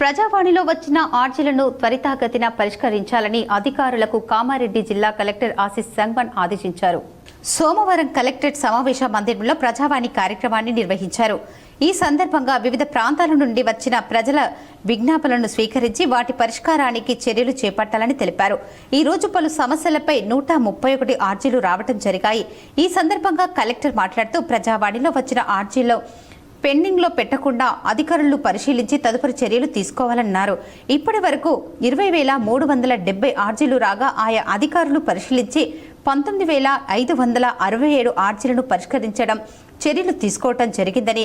ప్రజావాణిలో వచ్చిన ఆర్జీలను త్వరితగతిన పరిష్కరించాలని అధికారులకు కామారెడ్డి జిల్లా కలెక్టర్ ఆశీస్ సంగ్మన్ ఆదేశించారు. సోమవారం కలెక్టరేట్ సమావేశ మందిరంలో ప్రజావాణి కార్యక్రమాన్ని నిర్వహించారు. ఈ సందర్భంగా వివిధ ప్రాంతాల నుండి వచ్చిన ప్రజల విజ్ఞాపనలను స్వీకరించి వాటి పరిష్కారానికి చర్యలు చేపట్టాలని తెలిపారు. ఈ రోజు పలు సమస్యలపై నూట ముప్పై ఒకటి ఆర్జీలు రావడం జరిగాయి. ఈ సందర్భంగా కలెక్టర్ మాట్లాడుతూ ప్రజావాణిలో వచ్చిన ఆర్జీలో పెండింగ్లో పెట్టకుండా అధికారులు పరిశీలించి తదుపరి చర్యలు తీసుకోవాలన్నారు. ఇప్పటి వరకు ఇరవై వేల మూడు వందల డెబ్బై ఆర్జీలు రాగా ఆయా అధికారులు పరిశీలించి పంతొమ్మిది వేల ఐదు వందల అరవై ఏడు ఆర్జీలను పరిష్కరించడం చర్యలు తీసుకోవటం జరిగిందని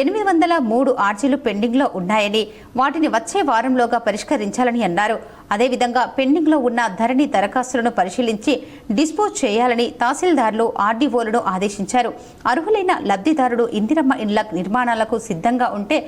ఎనిమిది వందల మూడు ఆర్జీలు పెండింగ్లో ఉన్నాయని వాటిని వచ్చే వారంలోగా పరిష్కరించాలని అన్నారు. అదేవిధంగా పెండింగ్లో ఉన్న ధరణి దరఖాస్తులను పరిశీలించి డిస్పోజ్ చేయాలని తహసీల్దారులు ఆర్డీఓలను ఆదేశించారు. అర్హులైన లబ్ధిదారుడు ఇందిరమ్మ ఇండ్ల నిర్మాణాలకు సిద్ధంగా ఉంటే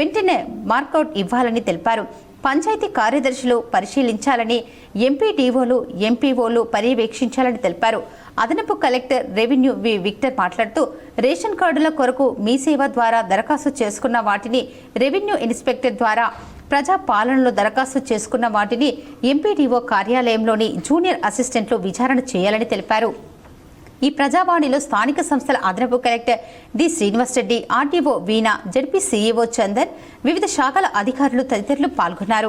వెంటనే మార్కౌట్ ఇవ్వాలని తెలిపారు. పంచాయతీ కార్యదర్శులు పరిశీలించాలని ఎంపీడీఓలు ఎంపీఓలు పర్యవేక్షించాలని తెలిపారు. అదనపు కలెక్టర్ రెవెన్యూ వి విక్టర్ మాట్లాడుతూ రేషన్ కార్డుల కొరకు మీ సేవ ద్వారా దరఖాస్తు చేసుకున్న వాటిని రెవెన్యూ ఇన్స్పెక్టర్ ద్వారా ప్రజా పాలనలో దరఖాస్తు చేసుకున్న వాటిని ఎంపీడీఓ కార్యాలయంలోని జూనియర్ అసిస్టెంట్లు విచారణ చేయాలని తెలిపారు. ఈ ప్రజావాణిలో స్థానిక సంస్థల అదనపు collector D. Srinivas Reddy RTO Veena ZP CEO Chandan వివిధ శాఖల అధికారులు తదితరులు పాల్గొన్నారు.